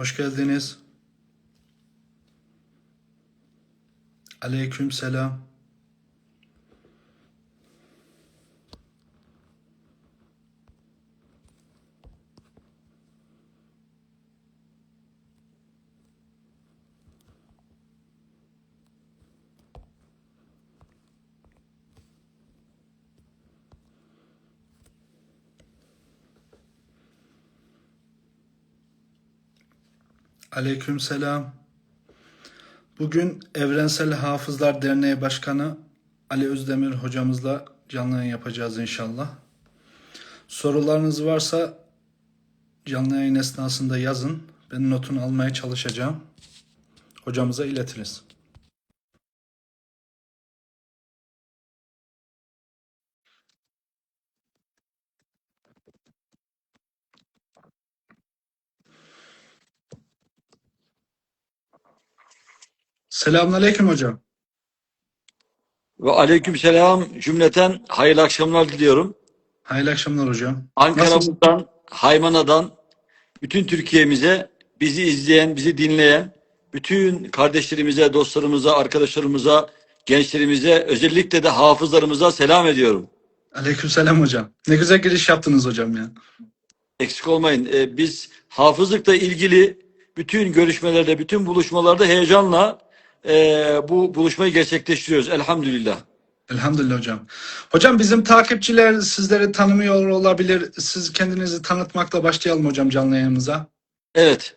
Hoş geldiniz. Aleyküm selam. Aleyküm selam. Bugün Evrensel Hafızlar Derneği Başkanı Ali Özdemir hocamızla canlı yayın yapacağız inşallah. Sorularınız varsa canlı yayın esnasında yazın. Ben notunu almaya çalışacağım. Hocamıza iletiriz. Selamünaleyküm hocam. Ve aleykümselam cümleten hayırlı akşamlar diliyorum. Hayırlı akşamlar hocam. Ankara'mızdan, Haymana'dan bütün Türkiye'mize bizi izleyen, bizi dinleyen bütün kardeşlerimize, dostlarımıza, arkadaşlarımıza, gençlerimize, özellikle de hafızlarımıza selam ediyorum. Aleykümselam hocam. Ne güzel giriş yaptınız hocam ya. Eksik olmayın. Ee, biz hafızlıkla ilgili bütün görüşmelerde, bütün buluşmalarda heyecanla e, bu buluşmayı gerçekleştiriyoruz. Elhamdülillah. Elhamdülillah hocam. Hocam bizim takipçiler sizleri tanımıyor olabilir. Siz kendinizi tanıtmakla başlayalım hocam canlı yayınımıza. Evet.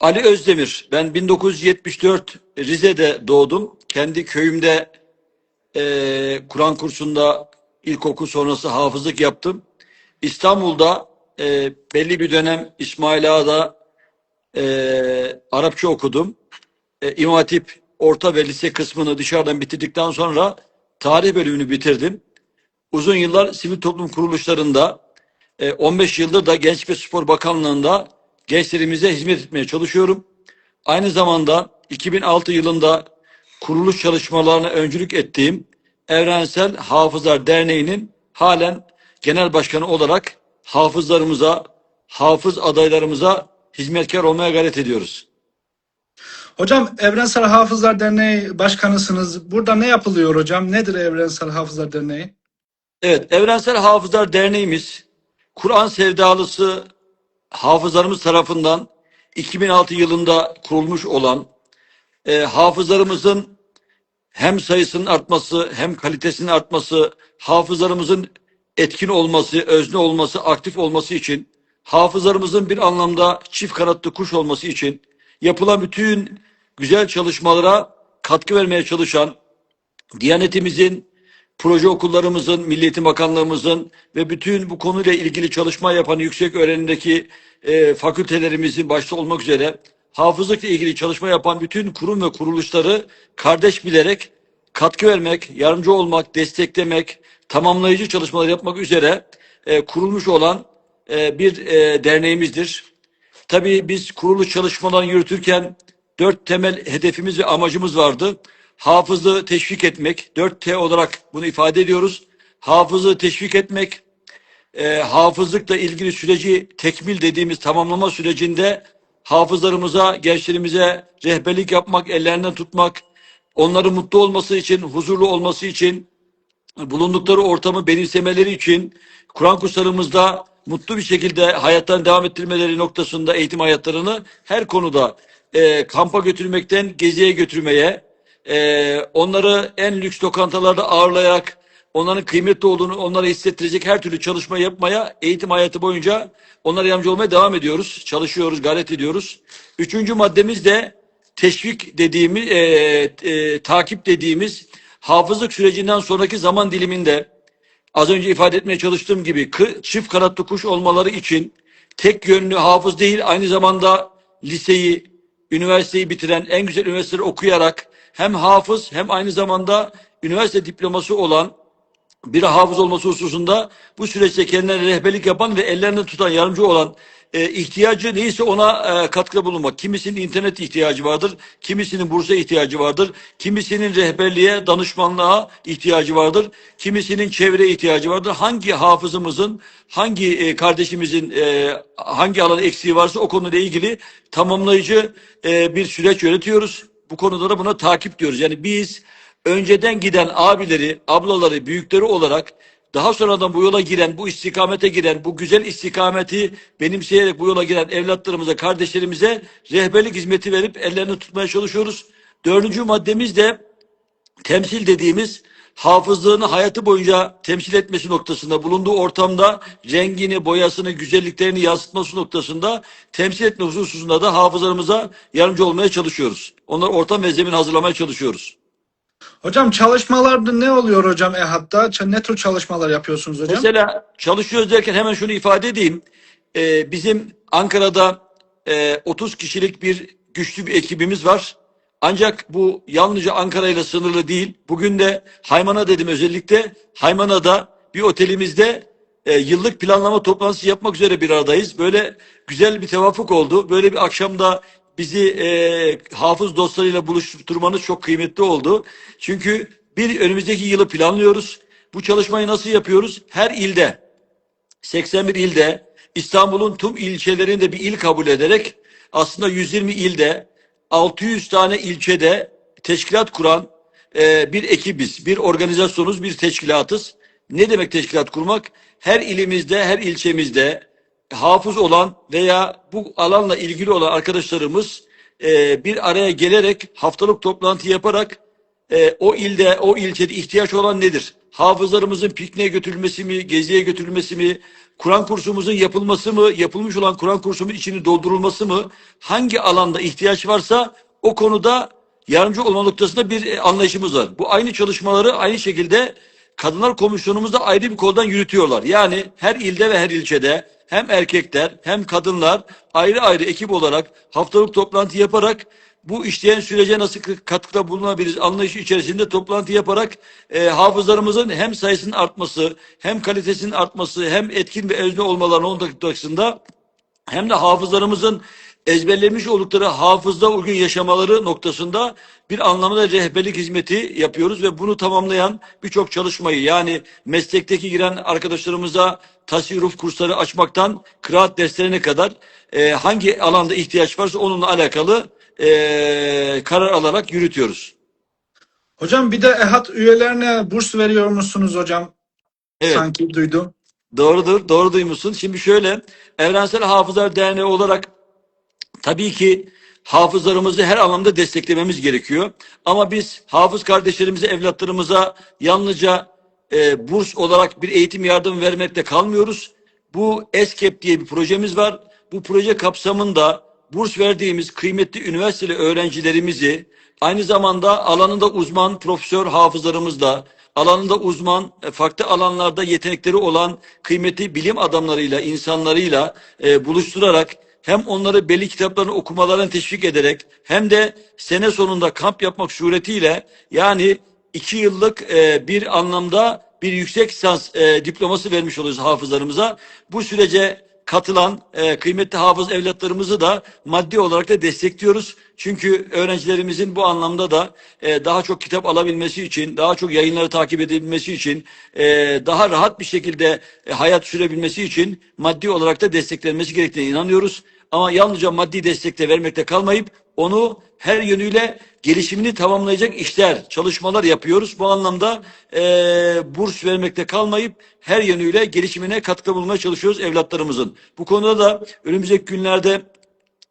Ali Özdemir. Ben 1974 Rize'de doğdum. Kendi köyümde eee, Kur'an kursunda ilkokul sonrası hafızlık yaptım. İstanbul'da eee, belli bir dönem İsmail Ağa'da eee, Arapça okudum. E, İmam Hatip orta ve lise kısmını dışarıdan bitirdikten sonra tarih bölümünü bitirdim. Uzun yıllar sivil toplum kuruluşlarında e, 15 yıldır da Gençlik ve Spor Bakanlığı'nda gençlerimize hizmet etmeye çalışıyorum. Aynı zamanda 2006 yılında kuruluş çalışmalarına öncülük ettiğim Evrensel Hafızlar Derneği'nin halen genel başkanı olarak hafızlarımıza, hafız adaylarımıza hizmetkar olmaya gayret ediyoruz. Hocam Evrensel Hafızlar Derneği başkanısınız. Burada ne yapılıyor hocam? Nedir Evrensel Hafızlar Derneği? Evet, Evrensel Hafızlar Derneğimiz Kur'an sevdalısı hafızlarımız tarafından 2006 yılında kurulmuş olan e, hafızlarımızın hem sayısının artması hem kalitesinin artması, hafızlarımızın etkin olması, özne olması, aktif olması için, hafızlarımızın bir anlamda çift kanatlı kuş olması için yapılan bütün güzel çalışmalara katkı vermeye çalışan Diyanetimizin, proje okullarımızın, Milli Eğitim Bakanlığımızın ve bütün bu konuyla ilgili çalışma yapan yüksek öğrenimdeki e, fakültelerimizin başta olmak üzere hafızlıkla ilgili çalışma yapan bütün kurum ve kuruluşları kardeş bilerek katkı vermek, yardımcı olmak, desteklemek, tamamlayıcı çalışmalar yapmak üzere e, kurulmuş olan e, bir e, derneğimizdir. Tabii biz kuruluş çalışmalarını yürütürken dört temel hedefimiz ve amacımız vardı. Hafızlığı teşvik etmek, 4T olarak bunu ifade ediyoruz. Hafızlığı teşvik etmek, e, hafızlıkla ilgili süreci tekmil dediğimiz tamamlama sürecinde hafızlarımıza, gençlerimize rehberlik yapmak, ellerinden tutmak, onların mutlu olması için, huzurlu olması için, bulundukları ortamı benimsemeleri için Kur'an kurslarımızda mutlu bir şekilde hayattan devam ettirmeleri noktasında eğitim hayatlarını her konuda e, kampa götürmekten geziye götürmeye, e, onları en lüks lokantalarda ağırlayarak onların kıymetli olduğunu onlara hissettirecek her türlü çalışma yapmaya eğitim hayatı boyunca onlara yardımcı olmaya devam ediyoruz. Çalışıyoruz, gayret ediyoruz. Üçüncü maddemiz de teşvik dediğimiz, e, e, takip dediğimiz hafızlık sürecinden sonraki zaman diliminde az önce ifade etmeye çalıştığım gibi çift kanatlı kuş olmaları için tek yönlü hafız değil aynı zamanda liseyi, üniversiteyi bitiren en güzel üniversiteleri okuyarak hem hafız hem aynı zamanda üniversite diploması olan bir hafız olması hususunda bu süreçte kendilerine rehberlik yapan ve ellerinde tutan yardımcı olan e, ihtiyacı neyse ona e, katkıda bulunmak. Kimisinin internet ihtiyacı vardır, kimisinin bursa ihtiyacı vardır, kimisinin rehberliğe, danışmanlığa ihtiyacı vardır, kimisinin çevre ihtiyacı vardır. Hangi hafızımızın, hangi e, kardeşimizin e, hangi alan eksiği varsa o konuyla ilgili tamamlayıcı e, bir süreç yönetiyoruz. Bu konuda da buna takip diyoruz. Yani biz önceden giden abileri, ablaları, büyükleri olarak daha sonradan bu yola giren, bu istikamete giren, bu güzel istikameti benimseyerek bu yola giren evlatlarımıza, kardeşlerimize rehberlik hizmeti verip ellerini tutmaya çalışıyoruz. Dördüncü maddemiz de temsil dediğimiz hafızlığını hayatı boyunca temsil etmesi noktasında bulunduğu ortamda rengini, boyasını, güzelliklerini yansıtması noktasında temsil etme hususunda da hafızlarımıza yardımcı olmaya çalışıyoruz. Onlara ortam ve zemin hazırlamaya çalışıyoruz. Hocam çalışmalarda ne oluyor hocam EHAD'da? Ç- Ne tür çalışmalar yapıyorsunuz hocam? Mesela çalışıyoruz derken hemen şunu ifade edeyim. Ee, bizim Ankara'da e, 30 kişilik bir güçlü bir ekibimiz var. Ancak bu yalnızca Ankara ile sınırlı değil. Bugün de Haymana dedim özellikle. Haymana'da bir otelimizde e, yıllık planlama toplantısı yapmak üzere bir aradayız. Böyle güzel bir tevafuk oldu. Böyle bir akşamda bizi e, hafız dostlarıyla buluşturmanız çok kıymetli oldu. Çünkü bir önümüzdeki yılı planlıyoruz. Bu çalışmayı nasıl yapıyoruz? Her ilde 81 ilde İstanbul'un tüm ilçelerini de bir il kabul ederek aslında 120 ilde 600 tane ilçede teşkilat kuran e, bir ekibiz, bir organizasyonuz, bir teşkilatız. Ne demek teşkilat kurmak? Her ilimizde, her ilçemizde hafız olan veya bu alanla ilgili olan arkadaşlarımız e, bir araya gelerek haftalık toplantı yaparak e, o ilde, o ilçede ihtiyaç olan nedir? Hafızlarımızın pikniğe götürülmesi mi, geziye götürülmesi mi, Kur'an kursumuzun yapılması mı, yapılmış olan Kur'an kursumun içini doldurulması mı, hangi alanda ihtiyaç varsa o konuda yardımcı olma noktasında bir e, anlayışımız var. Bu aynı çalışmaları aynı şekilde Kadınlar Komisyonumuz da ayrı bir koldan yürütüyorlar. Yani her ilde ve her ilçede hem erkekler hem kadınlar ayrı ayrı ekip olarak haftalık toplantı yaparak bu işleyen sürece nasıl katkıda bulunabiliriz anlayışı içerisinde toplantı yaparak e, hafızlarımızın hem sayısının artması hem kalitesinin artması hem etkin ve özne olmalarının noktasında hem de hafızlarımızın ezberlemiş oldukları hafızda uygun yaşamaları noktasında bir anlamda rehberlik hizmeti yapıyoruz ve bunu tamamlayan birçok çalışmayı yani meslekteki giren arkadaşlarımıza tasviruf kursları açmaktan kıraat derslerine kadar e, hangi alanda ihtiyaç varsa onunla alakalı e, karar alarak yürütüyoruz. Hocam bir de EHAD üyelerine burs veriyor musunuz hocam? Evet. Sanki duydum. Doğrudur, doğru duymuşsun. Şimdi şöyle, Evrensel Hafızlar Derneği olarak tabii ki hafızlarımızı her anlamda desteklememiz gerekiyor. Ama biz hafız kardeşlerimize, evlatlarımıza yalnızca e, burs olarak bir eğitim yardım vermekte kalmıyoruz. Bu ESKEP diye bir projemiz var. Bu proje kapsamında burs verdiğimiz kıymetli üniversiteli öğrencilerimizi aynı zamanda alanında uzman profesör hafızlarımızla alanında uzman, e, farklı alanlarda yetenekleri olan kıymetli bilim adamlarıyla, insanlarıyla e, buluşturarak hem onları belli kitaplarını okumalarını teşvik ederek hem de sene sonunda kamp yapmak suretiyle yani iki yıllık e, bir anlamda bir yüksek lisans e, diploması vermiş oluyoruz hafızlarımıza. Bu sürece katılan e, kıymetli hafız evlatlarımızı da maddi olarak da destekliyoruz. Çünkü öğrencilerimizin bu anlamda da e, daha çok kitap alabilmesi için, daha çok yayınları takip edebilmesi için, e, daha rahat bir şekilde e, hayat sürebilmesi için maddi olarak da desteklenmesi gerektiğine inanıyoruz. Ama yalnızca maddi destekte vermekte kalmayıp onu her yönüyle gelişimini tamamlayacak işler, çalışmalar yapıyoruz. Bu anlamda e, burs vermekte kalmayıp her yönüyle gelişimine katkı bulmaya çalışıyoruz evlatlarımızın. Bu konuda da önümüzdeki günlerde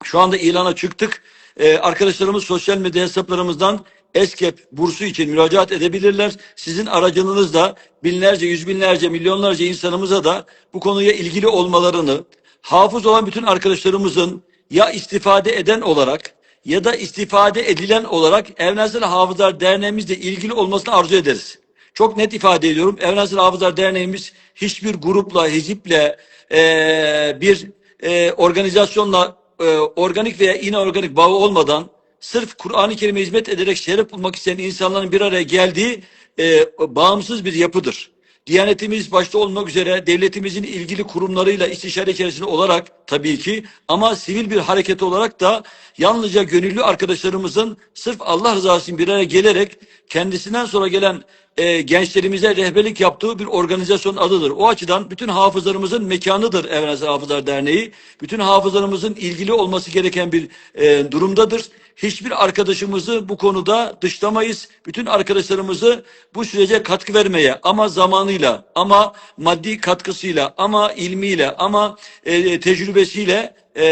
şu anda ilana çıktık. Ee, arkadaşlarımız sosyal medya hesaplarımızdan ESKEP bursu için müracaat edebilirler. Sizin aracınızla binlerce, yüz binlerce, milyonlarca insanımıza da bu konuya ilgili olmalarını, hafız olan bütün arkadaşlarımızın ya istifade eden olarak ya da istifade edilen olarak Evrensel Hafızlar Derneğimizle ilgili olmasını arzu ederiz. Çok net ifade ediyorum. Evrensel Hafızlar Derneğimiz hiçbir grupla, hiziple, eee, bir eee, organizasyonla eee, organik veya inorganik bağı olmadan sırf Kur'an-ı Kerim'e hizmet ederek şeref bulmak isteyen insanların bir araya geldiği eee, bağımsız bir yapıdır. Diyanetimiz başta olmak üzere devletimizin ilgili kurumlarıyla istişare içerisinde olarak tabii ki ama sivil bir hareket olarak da yalnızca gönüllü arkadaşlarımızın sırf Allah rızası için bir araya gelerek kendisinden sonra gelen e, gençlerimize rehberlik yaptığı bir organizasyon adıdır. O açıdan bütün hafızlarımızın mekanıdır Evrensel Hafızlar Derneği. Bütün hafızlarımızın ilgili olması gereken bir e, durumdadır. Hiçbir arkadaşımızı bu konuda dışlamayız. Bütün arkadaşlarımızı bu sürece katkı vermeye ama zamanıyla, ama maddi katkısıyla, ama ilmiyle, ama e, tecrübesiyle e,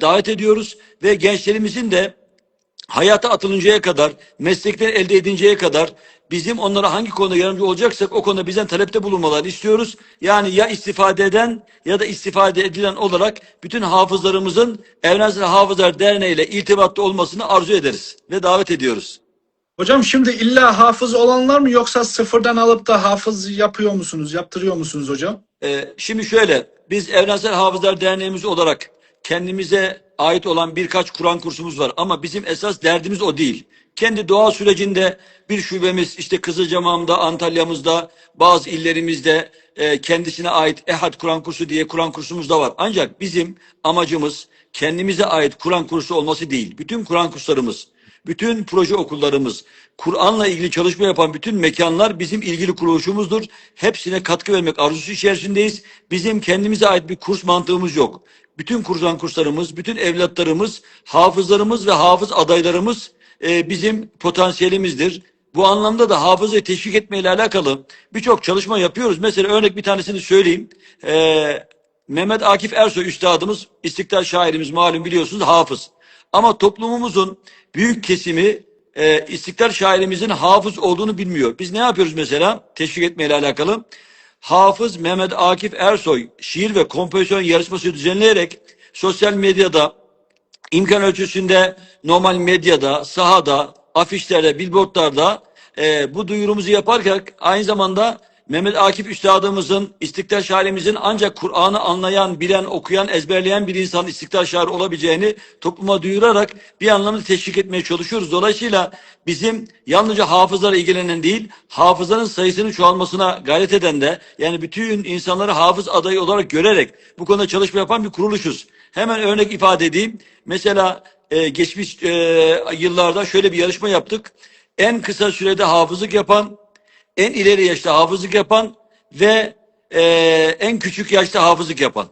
davet ediyoruz ve gençlerimizin de hayata atılıncaya kadar, meslekler elde edinceye kadar bizim onlara hangi konuda yardımcı olacaksak o konuda bizden talepte bulunmalarını istiyoruz. Yani ya istifade eden ya da istifade edilen olarak bütün hafızlarımızın Evrensel Hafızlar Derneği ile irtibatta olmasını arzu ederiz ve davet ediyoruz. Hocam şimdi illa hafız olanlar mı yoksa sıfırdan alıp da hafız yapıyor musunuz, yaptırıyor musunuz hocam? Ee, şimdi şöyle, biz Evrensel Hafızlar Derneğimiz olarak kendimize ait olan birkaç Kur'an kursumuz var ama bizim esas derdimiz o değil. Kendi doğal sürecinde bir şubemiz işte Kızılcamam'da, Antalya'mızda, bazı illerimizde e, kendisine ait Ehad Kur'an kursu diye Kur'an kursumuz da var. Ancak bizim amacımız kendimize ait Kur'an kursu olması değil. Bütün Kur'an kurslarımız, bütün proje okullarımız, Kur'an'la ilgili çalışma yapan bütün mekanlar bizim ilgili kuruluşumuzdur. Hepsine katkı vermek arzusu içerisindeyiz. Bizim kendimize ait bir kurs mantığımız yok. Bütün Kur'an kurslarımız, bütün evlatlarımız, hafızlarımız ve hafız adaylarımız e, bizim potansiyelimizdir. Bu anlamda da hafızayı teşvik etmeyle alakalı birçok çalışma yapıyoruz. Mesela örnek bir tanesini söyleyeyim. Ee, Mehmet Akif Ersoy üstadımız, İstiklal şairimiz malum biliyorsunuz hafız. Ama toplumumuzun büyük kesimi e, İstiklal şairimizin hafız olduğunu bilmiyor. Biz ne yapıyoruz mesela teşvik etmeyle alakalı? Hafız Mehmet Akif Ersoy şiir ve kompozisyon yarışması düzenleyerek sosyal medyada imkan ölçüsünde normal medyada, sahada, afişlerde, billboardlarda e, bu duyurumuzu yaparken aynı zamanda Mehmet Akif Üstadımızın, İstiklal Şairimizin ancak Kur'an'ı anlayan, bilen, okuyan, ezberleyen bir insan İstiklal Şairi olabileceğini topluma duyurarak bir anlamda teşvik etmeye çalışıyoruz. Dolayısıyla bizim yalnızca hafızlara ilgilenen değil, hafızların sayısının çoğalmasına gayret eden de yani bütün insanları hafız adayı olarak görerek bu konuda çalışma yapan bir kuruluşuz. Hemen örnek ifade edeyim. Mesela e, geçmiş e, yıllarda şöyle bir yarışma yaptık. En kısa sürede hafızlık yapan, en ileri yaşta hafızlık yapan ve e, en küçük yaşta hafızlık yapan.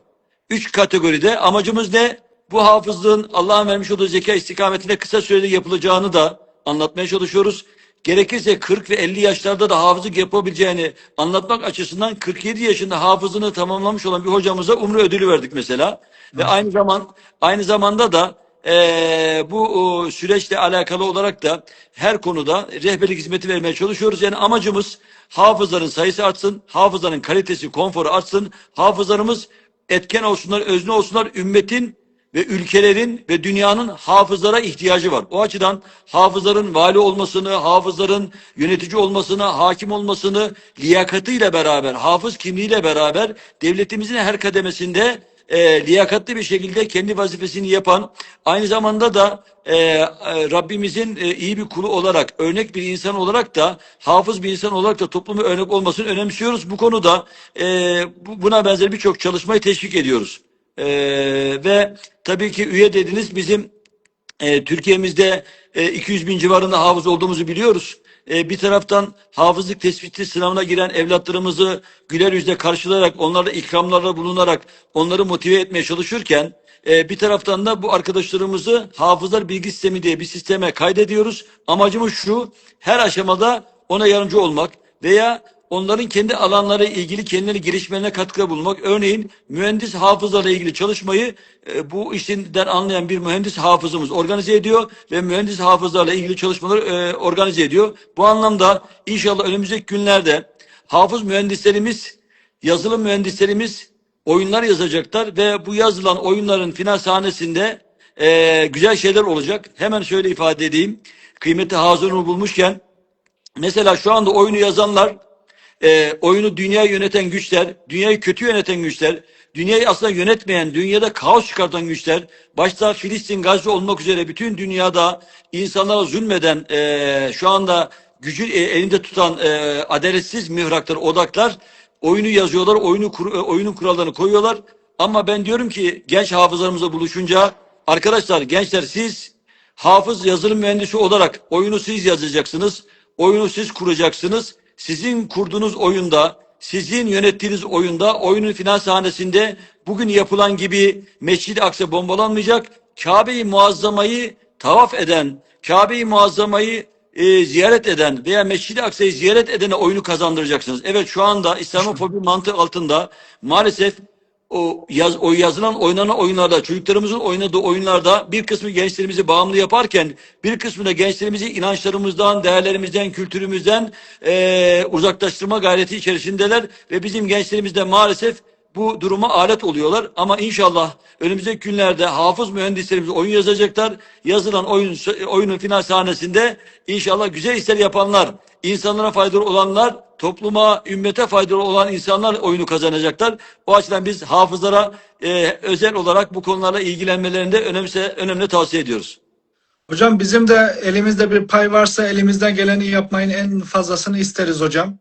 Üç kategoride amacımız ne? Bu hafızlığın Allah'ın vermiş olduğu zeka istikametinde kısa sürede yapılacağını da anlatmaya çalışıyoruz. Gerekirse 40 ve 50 yaşlarda da hafızlık yapabileceğini anlatmak açısından 47 yaşında hafızını tamamlamış olan bir hocamıza umre ödülü verdik mesela. Ve aynı zaman aynı zamanda da eee, bu o, süreçle alakalı olarak da her konuda rehberlik hizmeti vermeye çalışıyoruz. Yani amacımız hafızların sayısı artsın, hafızların kalitesi, konforu artsın, hafızlarımız etken olsunlar, özne olsunlar, ümmetin ve ülkelerin ve dünyanın hafızlara ihtiyacı var. O açıdan hafızların vali olmasını, hafızların yönetici olmasını, hakim olmasını liyakatıyla beraber, hafız kimliğiyle beraber devletimizin her kademesinde e, liyakatli bir şekilde kendi vazifesini yapan, aynı zamanda da e, e, Rabbimizin e, iyi bir kulu olarak, örnek bir insan olarak da, hafız bir insan olarak da topluma örnek olmasını önemsiyoruz. Bu konuda e, bu- buna benzer birçok çalışmayı teşvik ediyoruz. E, ve tabii ki üye dediniz bizim e, Türkiye'mizde e, 200 bin civarında hafız olduğumuzu biliyoruz. E, bir taraftan hafızlık tespiti sınavına giren evlatlarımızı güler yüzle karşılayarak, onlarla ikramlarda bulunarak onları motive etmeye çalışırken e, bir taraftan da bu arkadaşlarımızı hafızlar bilgi sistemi diye bir sisteme kaydediyoruz. Amacımız şu, her aşamada ona yardımcı olmak veya onların kendi alanları ilgili kendileri gelişmelerine katkıda bulunmak. Örneğin mühendis hafızlarla ilgili çalışmayı e, bu işinden anlayan bir mühendis hafızımız organize ediyor ve mühendis hafızlarla ilgili çalışmaları e, organize ediyor. Bu anlamda inşallah önümüzdeki günlerde hafız mühendislerimiz, yazılım mühendislerimiz oyunlar yazacaklar ve bu yazılan oyunların final sahnesinde e, güzel şeyler olacak. Hemen şöyle ifade edeyim. Kıymeti Hazır'ını bulmuşken Mesela şu anda oyunu yazanlar, e, oyunu dünya yöneten güçler, dünyayı kötü yöneten güçler, dünyayı aslında yönetmeyen, dünyada kaos çıkartan güçler, başta Filistin, Gazze olmak üzere bütün dünyada insanlara zulmeden e, şu anda gücü e, elinde tutan e, adaletsiz mihraklar, odaklar oyunu yazıyorlar, oyunu kur- e, oyunun kurallarını koyuyorlar. Ama ben diyorum ki genç hafızlarımızla buluşunca arkadaşlar gençler siz hafız yazılım mühendisi olarak oyunu siz yazacaksınız. Oyunu siz kuracaksınız. Sizin kurduğunuz oyunda, sizin yönettiğiniz oyunda, oyunun final sahnesinde bugün yapılan gibi Mescid-i Aksa bombalanmayacak. Kabe-i Muazzama'yı tavaf eden, Kabe-i Muazzama'yı e, ziyaret eden veya Mescid-i Aksa'yı ziyaret edene oyunu kazandıracaksınız. Evet şu anda İslamofobi mantığı altında maalesef o yaz o yazılan oynanan oyunlarda çocuklarımızın oynadığı oyunlarda bir kısmı gençlerimizi bağımlı yaparken bir kısmı da gençlerimizi inançlarımızdan, değerlerimizden, kültürümüzden eee, uzaklaştırma gayreti içerisindeler ve bizim gençlerimiz de maalesef bu duruma alet oluyorlar. Ama inşallah önümüzdeki günlerde hafız mühendislerimiz oyun yazacaklar. Yazılan oyun oyunun final sahnesinde inşallah güzel işler yapanlar, insanlara faydalı olanlar, topluma, ümmete faydalı olan insanlar oyunu kazanacaklar. O açıdan biz hafızlara e, özel olarak bu konularla ilgilenmelerini de önemse, önemli tavsiye ediyoruz. Hocam bizim de elimizde bir pay varsa elimizden geleni yapmayın en fazlasını isteriz hocam.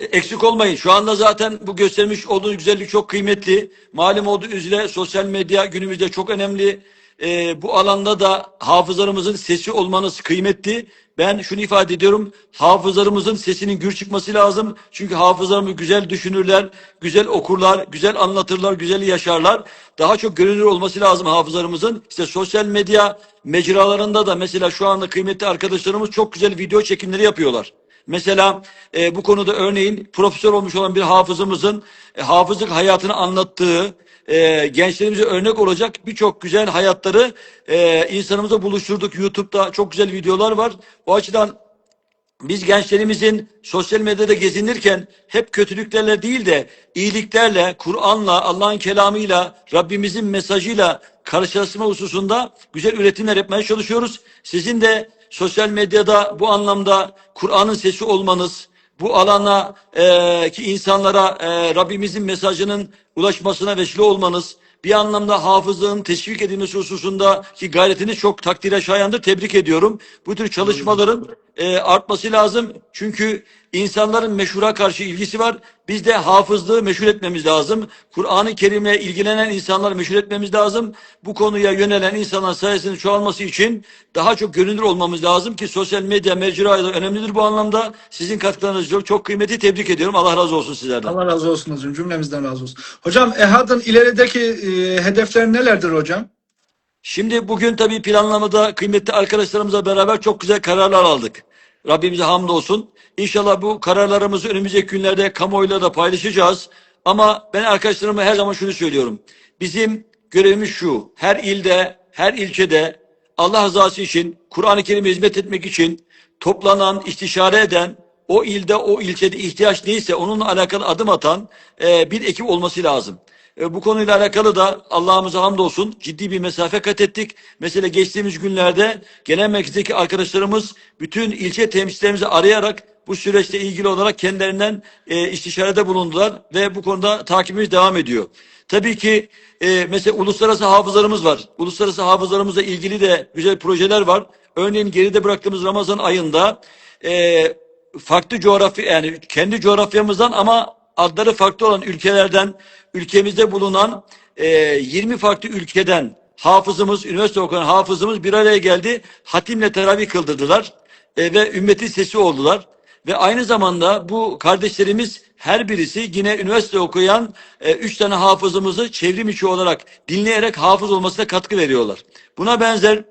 Eksik olmayın. Şu anda zaten bu göstermiş olduğunuz güzellik çok kıymetli. Malum olduğu üzere sosyal medya günümüzde çok önemli. E, bu alanda da hafızlarımızın sesi olmanız kıymetli. Ben şunu ifade ediyorum. Hafızlarımızın sesinin gür çıkması lazım. Çünkü hafızlarımız güzel düşünürler, güzel okurlar, güzel anlatırlar, güzel yaşarlar. Daha çok görünür olması lazım hafızlarımızın. İşte sosyal medya mecralarında da mesela şu anda kıymetli arkadaşlarımız çok güzel video çekimleri yapıyorlar. Mesela e, bu konuda örneğin profesör olmuş olan bir hafızımızın e, hafızlık hayatını anlattığı, e, gençlerimize örnek olacak birçok güzel hayatları e, insanımıza buluşturduk. YouTube'da çok güzel videolar var. O açıdan biz gençlerimizin sosyal medyada gezinirken hep kötülüklerle değil de iyiliklerle, Kur'an'la, Allah'ın kelamıyla, Rabbimizin mesajıyla karşılaşma hususunda güzel üretimler yapmaya çalışıyoruz. Sizin de sosyal medyada bu anlamda Kur'an'ın sesi olmanız, bu alana e, ki insanlara e, Rabbimizin mesajının ulaşmasına vesile olmanız, bir anlamda hafızlığın teşvik edilmesi hususunda ki gayretiniz çok takdire şayandır. Tebrik ediyorum. Bu tür çalışmaların e, artması lazım. Çünkü insanların meşhura karşı ilgisi var. Biz de hafızlığı meşhur etmemiz lazım. Kur'an-ı Kerim'le ilgilenen insanları meşhur etmemiz lazım. Bu konuya yönelen insanlar sayesinde çoğalması için daha çok görünür olmamız lazım ki sosyal medya mecraları da önemlidir bu anlamda. Sizin katkılarınız çok, çok kıymetli. Tebrik ediyorum. Allah razı olsun sizlerden. Allah razı olsun hocam. Cümlemizden razı olsun. Hocam EHAD'ın ilerideki e, hedefleri nelerdir hocam? Şimdi bugün tabii planlamada kıymetli arkadaşlarımızla beraber çok güzel kararlar aldık. Rabbimize hamdolsun. İnşallah bu kararlarımızı önümüzdeki günlerde kamuoyuyla da paylaşacağız. Ama ben arkadaşlarıma her zaman şunu söylüyorum. Bizim görevimiz şu. Her ilde, her ilçede Allah rızası için, Kur'an-ı Kerim'e hizmet etmek için toplanan, istişare eden, o ilde, o ilçede ihtiyaç neyse onunla alakalı adım atan e, bir ekip olması lazım. E, bu konuyla alakalı da Allah'ımıza hamdolsun ciddi bir mesafe kat ettik. Mesela geçtiğimiz günlerde genel merkezdeki arkadaşlarımız bütün ilçe temsilcilerimizi arayarak bu süreçte ilgili olarak kendilerinden e, istişarede bulundular ve bu konuda takibimiz devam ediyor. Tabii ki e, mesela uluslararası hafızlarımız var. Uluslararası hafızlarımızla ilgili de güzel projeler var. Örneğin geride bıraktığımız Ramazan ayında e, farklı coğrafya yani kendi coğrafyamızdan ama adları farklı olan ülkelerden ülkemizde bulunan e, 20 farklı ülkeden hafızımız, üniversite okuyan hafızımız bir araya geldi. Hatimle teravih kıldırdılar e, ve ümmetin sesi oldular. Ve aynı zamanda bu kardeşlerimiz her birisi yine üniversite okuyan e, üç tane hafızımızı çevrim içi olarak dinleyerek hafız olmasına katkı veriyorlar. Buna benzer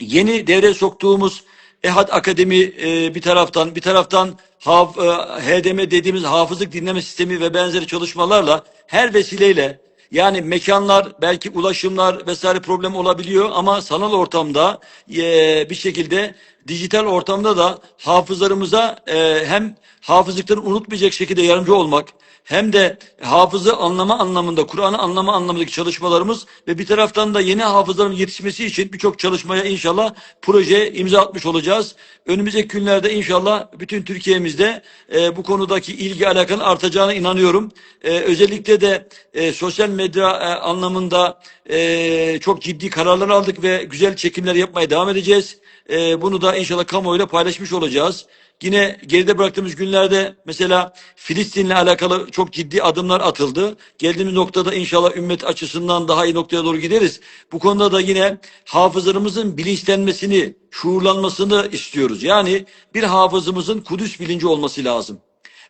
yeni devre soktuğumuz EHAD Akademi e, bir taraftan, bir taraftan haf, e, HDM dediğimiz hafızlık dinleme sistemi ve benzeri çalışmalarla her vesileyle yani mekanlar, belki ulaşımlar vesaire problem olabiliyor ama sanal ortamda e, bir şekilde dijital ortamda da hafızlarımıza e, hem hafızlıklarını unutmayacak şekilde yardımcı olmak hem de hafızı anlama anlamında, Kur'an'ı anlama anlamındaki çalışmalarımız ve bir taraftan da yeni hafızların yetişmesi için birçok çalışmaya inşallah proje imza atmış olacağız. Önümüzdeki günlerde inşallah bütün Türkiye'mizde e, bu konudaki ilgi alakanın artacağına inanıyorum. E, özellikle de e, sosyal medya e, anlamında e, çok ciddi kararlar aldık ve güzel çekimler yapmaya devam edeceğiz. E, bunu da inşallah kamuoyuyla paylaşmış olacağız. Yine geride bıraktığımız günlerde mesela Filistin'le alakalı çok ciddi adımlar atıldı. Geldiğimiz noktada inşallah ümmet açısından daha iyi noktaya doğru gideriz. Bu konuda da yine hafızlarımızın bilinçlenmesini, şuurlanmasını istiyoruz. Yani bir hafızımızın Kudüs bilinci olması lazım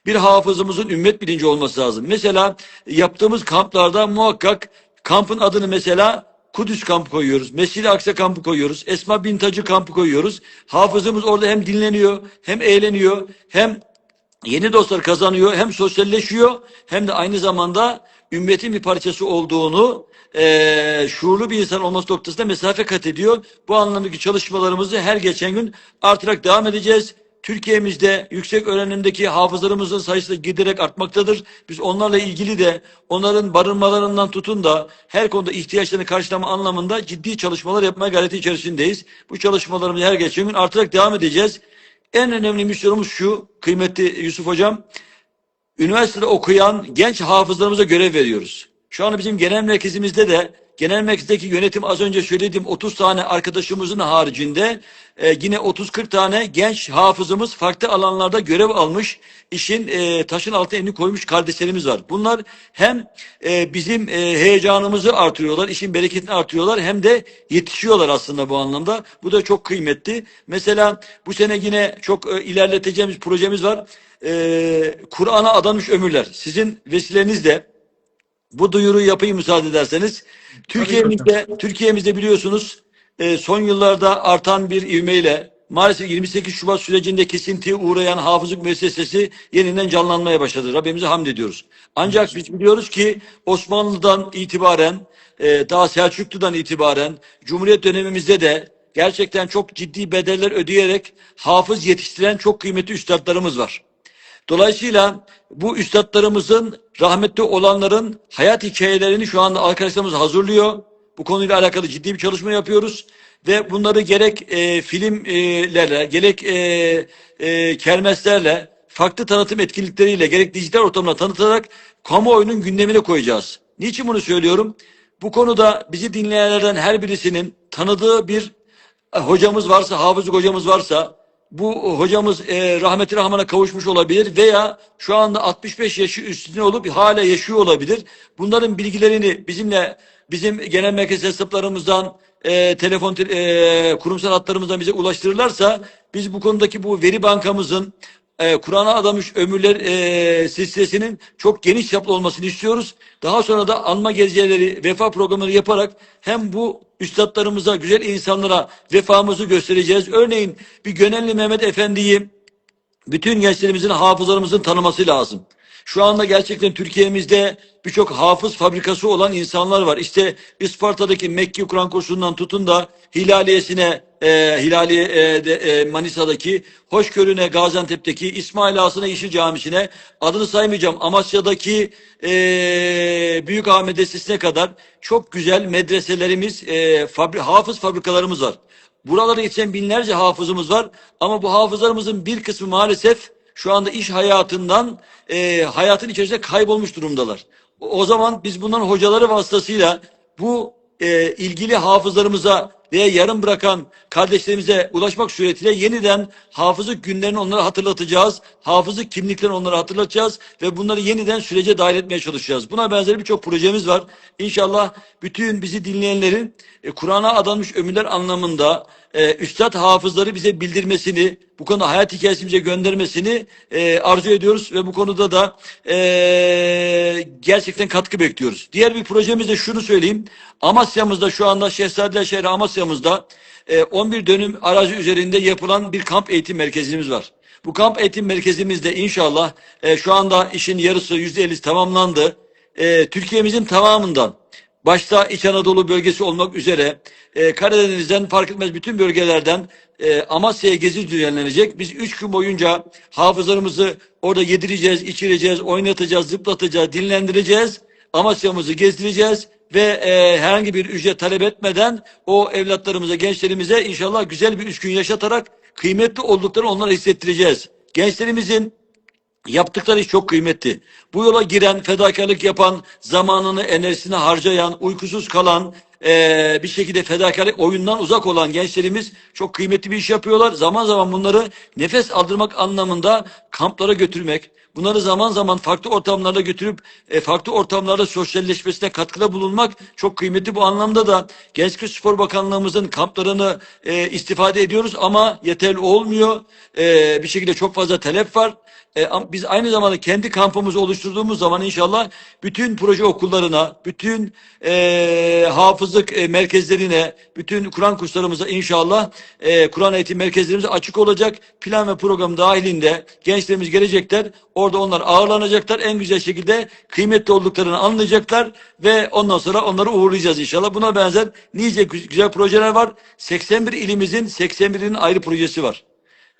bir hafızımızın ümmet bilinci olması lazım. Mesela yaptığımız kamplarda muhakkak kampın adını mesela Kudüs kampı koyuyoruz. Mescid-i Aksa kampı koyuyoruz. Esma bin Tacı kampı koyuyoruz. Hafızımız orada hem dinleniyor, hem eğleniyor, hem yeni dostlar kazanıyor, hem sosyalleşiyor, hem de aynı zamanda ümmetin bir parçası olduğunu eee şuurlu bir insan olması noktasında mesafe kat ediyor. Bu anlamdaki çalışmalarımızı her geçen gün artarak devam edeceğiz. Türkiye'mizde yüksek öğrenimdeki hafızlarımızın sayısı giderek artmaktadır. Biz onlarla ilgili de onların barınmalarından tutun da her konuda ihtiyaçlarını karşılama anlamında ciddi çalışmalar yapmaya gayreti içerisindeyiz. Bu çalışmalarımızı her geçen gün artarak devam edeceğiz. En önemli misyonumuz şu kıymetli Yusuf Hocam. Üniversitede okuyan genç hafızlarımıza görev veriyoruz. Şu an bizim genel merkezimizde de genel merkezdeki yönetim az önce söylediğim 30 tane arkadaşımızın haricinde e, yine 30-40 tane genç hafızımız farklı alanlarda görev almış işin e, taşın altına elini koymuş kardeşlerimiz var. Bunlar hem e, bizim e, heyecanımızı artırıyorlar, işin bereketini artırıyorlar hem de yetişiyorlar aslında bu anlamda. Bu da çok kıymetli. Mesela bu sene yine çok e, ilerleteceğimiz projemiz var. E, Kur'an'a adanmış ömürler. Sizin vesilenizle bu duyuruyu yapayım müsaade ederseniz. Türkiye'mizde Türkiye'mizde biliyorsunuz e, son yıllarda artan bir ivmeyle maalesef 28 Şubat sürecinde kesintiye uğrayan hafızlık müessesesi yeniden canlanmaya başladı. Rabbimize hamd ediyoruz. Ancak biz biliyoruz ki Osmanlı'dan itibaren e, daha Selçuklu'dan itibaren Cumhuriyet dönemimizde de gerçekten çok ciddi bedeller ödeyerek hafız yetiştiren çok kıymetli üstadlarımız var. Dolayısıyla bu üstadlarımızın rahmetli olanların hayat hikayelerini şu anda arkadaşlarımız hazırlıyor. Bu konuyla alakalı ciddi bir çalışma yapıyoruz. Ve bunları gerek e, filmlerle, gerek e, e, kermeslerle, farklı tanıtım etkinlikleriyle, gerek dijital ortamda tanıtarak kamuoyunun gündemine koyacağız. Niçin bunu söylüyorum? Bu konuda bizi dinleyenlerden her birisinin tanıdığı bir e, hocamız varsa, hafızlık hocamız varsa, bu hocamız e, rahmeti rahmana kavuşmuş olabilir veya şu anda 65 yaşı üstünde olup hala yaşıyor olabilir. Bunların bilgilerini bizimle bizim genel merkez hesaplarımızdan e, telefon e, kurumsal hatlarımızdan bize ulaştırırlarsa biz bu konudaki bu veri bankamızın e, Kur'an'a adamış ömürler e, silsilesinin çok geniş çaplı olmasını istiyoruz. Daha sonra da anma geceleri, vefa programları yaparak hem bu üstadlarımıza, güzel insanlara vefamızı göstereceğiz. Örneğin bir Gönenli Mehmet Efendi'yi bütün gençlerimizin, hafızlarımızın tanıması lazım. Şu anda gerçekten Türkiye'mizde birçok hafız fabrikası olan insanlar var. İşte Isparta'daki Mekke Kur'an kursundan tutun da Hilaliyesine, e, Hilaliye e, de, e, Manisa'daki, Hoşgörü'ne, Gaziantep'teki, İsmail Ağası'na, Yeşil Camisi'ne, adını saymayacağım Amasya'daki e, Büyük Ahmet Lisesi'ne kadar çok güzel medreselerimiz, e, fabri, hafız fabrikalarımız var. Buralara geçen binlerce hafızımız var ama bu hafızlarımızın bir kısmı maalesef şu anda iş hayatından e, hayatın içerisinde kaybolmuş durumdalar. O, zaman biz bunların hocaları vasıtasıyla bu e, ilgili hafızlarımıza veya yarım bırakan kardeşlerimize ulaşmak suretiyle yeniden hafızlık günlerini onlara hatırlatacağız. Hafızlık kimliklerini onlara hatırlatacağız ve bunları yeniden sürece dahil etmeye çalışacağız. Buna benzer birçok projemiz var. İnşallah bütün bizi dinleyenlerin e, Kur'an'a adanmış ömürler anlamında e, üstad hafızları bize bildirmesini, bu konuda hayat hikayesimize göndermesini e, arzu ediyoruz ve bu konuda da e, gerçekten katkı bekliyoruz. Diğer bir projemiz de şunu söyleyeyim. Amasya'mızda şu anda Şehzadeler şehri Amasya'mızda e, 11 dönüm arazi üzerinde yapılan bir kamp eğitim merkezimiz var. Bu kamp eğitim merkezimizde inşallah e, şu anda işin yarısı yüzde 50'si tamamlandı. E, Türkiye'mizin tamamından başta İç Anadolu bölgesi olmak üzere e, Karadeniz'den fark etmez bütün bölgelerden e, Amasya'ya gezi düzenlenecek. Biz üç gün boyunca hafızlarımızı orada yedireceğiz, içireceğiz, oynatacağız, zıplatacağız, dinlendireceğiz. Amasya'mızı gezdireceğiz ve e, herhangi bir ücret talep etmeden o evlatlarımıza, gençlerimize inşallah güzel bir üç gün yaşatarak kıymetli olduklarını onlara hissettireceğiz. Gençlerimizin Yaptıkları iş çok kıymetli. Bu yola giren, fedakarlık yapan, zamanını, enerjisini harcayan, uykusuz kalan, e, bir şekilde fedakarlık oyundan uzak olan gençlerimiz çok kıymetli bir iş yapıyorlar. Zaman zaman bunları nefes aldırmak anlamında kamplara götürmek, bunları zaman zaman farklı ortamlarda götürüp e, farklı ortamlarda sosyalleşmesine katkıda bulunmak çok kıymetli. Bu anlamda da Gençlik Spor Bakanlığımızın kamplarını e, istifade ediyoruz ama yeterli olmuyor. E, bir şekilde çok fazla talep var. E, biz aynı zamanda kendi kampımızı oluşturduğumuz zaman inşallah bütün proje okullarına, bütün e, hafızlık e, merkezlerine, bütün Kur'an kurslarımıza inşallah e, Kur'an eğitim merkezlerimize açık olacak. Plan ve program dahilinde gençlerimiz gelecekler. Orada onlar ağırlanacaklar. En güzel şekilde kıymetli olduklarını anlayacaklar ve ondan sonra onları uğurlayacağız inşallah. Buna benzer nice gü- güzel projeler var. 81 ilimizin 81'inin ayrı projesi var.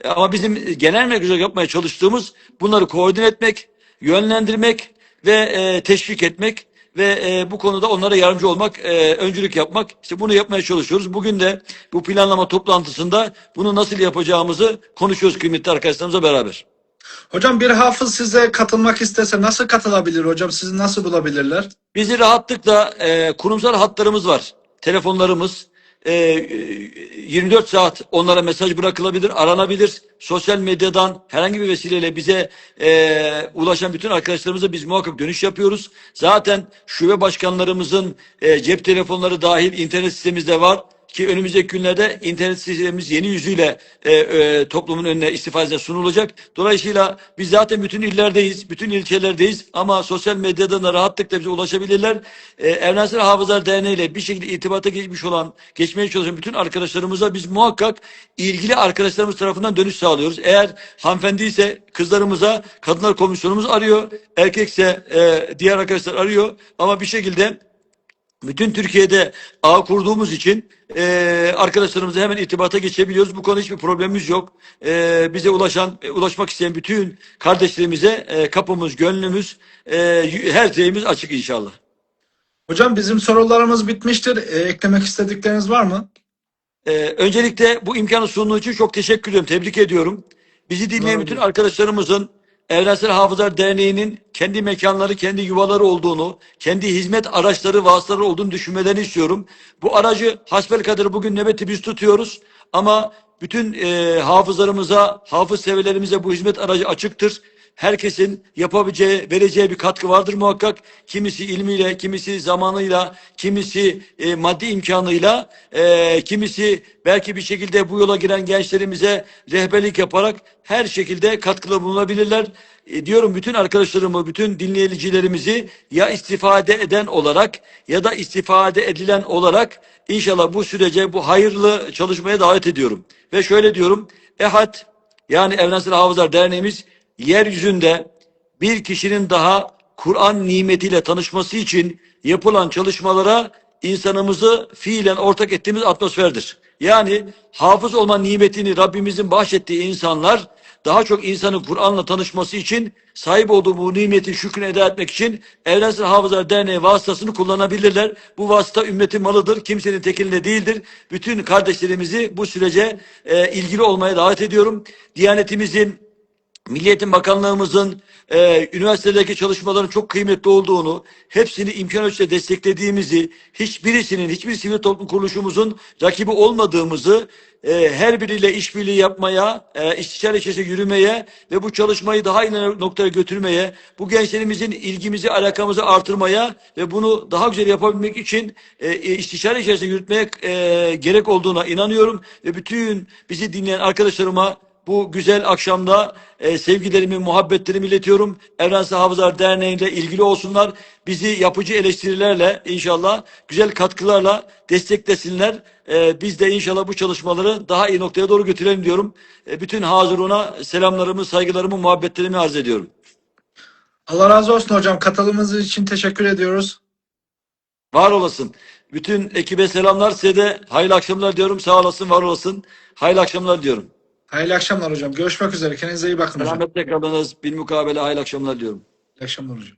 E, Ama bizim genel merkez olarak yapmaya çalıştığımız bunları koordine etmek, yönlendirmek ve e, teşvik etmek ve e, bu konuda onlara yardımcı olmak, e, öncülük yapmak. İşte bunu yapmaya çalışıyoruz. Bugün de bu planlama toplantısında bunu nasıl yapacağımızı konuşuyoruz kıymetli arkadaşlarımızla beraber. Hocam bir hafız size katılmak istese nasıl katılabilir hocam? Sizi nasıl bulabilirler? Bizi rahatlıkla e, kurumsal hatlarımız var. Telefonlarımız. E, e, 24 saat onlara mesaj bırakılabilir, aranabilir. Sosyal medyadan herhangi bir vesileyle bize e, ulaşan bütün arkadaşlarımıza biz muhakkak dönüş yapıyoruz. Zaten şube başkanlarımızın e, cep telefonları dahil internet sitemizde var ki önümüzdeki günlerde internet sistemimiz yeni yüzüyle e, e, toplumun önüne istifadesine sunulacak. Dolayısıyla biz zaten bütün illerdeyiz, bütün ilçelerdeyiz ama sosyal medyadan da rahatlıkla bize ulaşabilirler. E, Evrensel Hafızlar Derneği ile bir şekilde irtibata geçmiş olan, geçmeye çalışan bütün arkadaşlarımıza biz muhakkak ilgili arkadaşlarımız tarafından dönüş sağlıyoruz. Eğer hanımefendi ise kızlarımıza kadınlar komisyonumuz arıyor, erkekse e, diğer arkadaşlar arıyor ama bir şekilde bütün Türkiye'de ağ kurduğumuz için e, arkadaşlarımızla hemen irtibata geçebiliyoruz. Bu konuda hiçbir problemimiz yok. E, bize ulaşan, e, ulaşmak isteyen bütün kardeşlerimize e, kapımız, gönlümüz, e, her şeyimiz açık inşallah. Hocam bizim sorularımız bitmiştir. E, eklemek istedikleriniz var mı? Ee, öncelikle bu imkanı sunduğu için çok teşekkür ediyorum. Tebrik ediyorum. Bizi dinleyen bütün arkadaşlarımızın Evrensel Hafızlar Derneği'nin kendi mekanları, kendi yuvaları olduğunu, kendi hizmet araçları, vasıtaları olduğunu düşünmelerini istiyorum. Bu aracı hasbelkader bugün nöbeti biz tutuyoruz ama bütün e, hafızlarımıza, hafız severlerimize bu hizmet aracı açıktır. Herkesin yapabileceği, vereceği bir katkı vardır muhakkak. Kimisi ilmiyle, kimisi zamanıyla, kimisi e, maddi imkanıyla, e, kimisi belki bir şekilde bu yola giren gençlerimize rehberlik yaparak her şekilde katkıda bulunabilirler. E, diyorum bütün arkadaşlarımı, bütün dinleyicilerimizi ya istifade eden olarak ya da istifade edilen olarak inşallah bu sürece, bu hayırlı çalışmaya davet ediyorum. Ve şöyle diyorum, EHAD yani Evrensel Hafızlar Derneğimiz yeryüzünde bir kişinin daha Kur'an nimetiyle tanışması için yapılan çalışmalara insanımızı fiilen ortak ettiğimiz atmosferdir. Yani hafız olma nimetini Rabbimizin bahşettiği insanlar daha çok insanın Kur'an'la tanışması için sahip olduğu bu nimetin şükrünü eda etmek için Evrensel Hafızlar Derneği vasıtasını kullanabilirler. Bu vasıta ümmetin malıdır. Kimsenin tekilinde değildir. Bütün kardeşlerimizi bu sürece e, ilgili olmaya davet ediyorum. Diyanetimizin Milli Eğitim Bakanlığımızın e, üniversitedeki çalışmaların çok kıymetli olduğunu, hepsini imkan ölçüde desteklediğimizi, hiçbirisinin, hiçbir sivil toplum kuruluşumuzun rakibi olmadığımızı, e, her biriyle işbirliği yapmaya, e, istişare içerisinde yürümeye ve bu çalışmayı daha iyi noktaya götürmeye, bu gençlerimizin ilgimizi, alakamızı artırmaya ve bunu daha güzel yapabilmek için e, e, istişare içerisinde yürütmeye e, gerek olduğuna inanıyorum ve bütün bizi dinleyen arkadaşlarıma bu güzel akşamda e, sevgilerimi, muhabbetlerimi iletiyorum. Evrensel Hafızlar Derneği'yle ilgili olsunlar. Bizi yapıcı eleştirilerle inşallah güzel katkılarla desteklesinler. E, biz de inşallah bu çalışmaları daha iyi noktaya doğru götürelim diyorum. E, bütün hazıruna selamlarımı, saygılarımı, muhabbetlerimi arz ediyorum. Allah razı olsun hocam. Katılımınız için teşekkür ediyoruz. Var olasın. Bütün ekibe selamlar. Size de hayırlı akşamlar diyorum. Sağ olasın, var olasın. Hayırlı akşamlar diyorum. Hayırlı akşamlar hocam. Görüşmek üzere. Kendinize iyi bakın hocam. Selametle kalınız. Bilmukabele hayırlı akşamlar diyorum. İyi akşamlar hocam.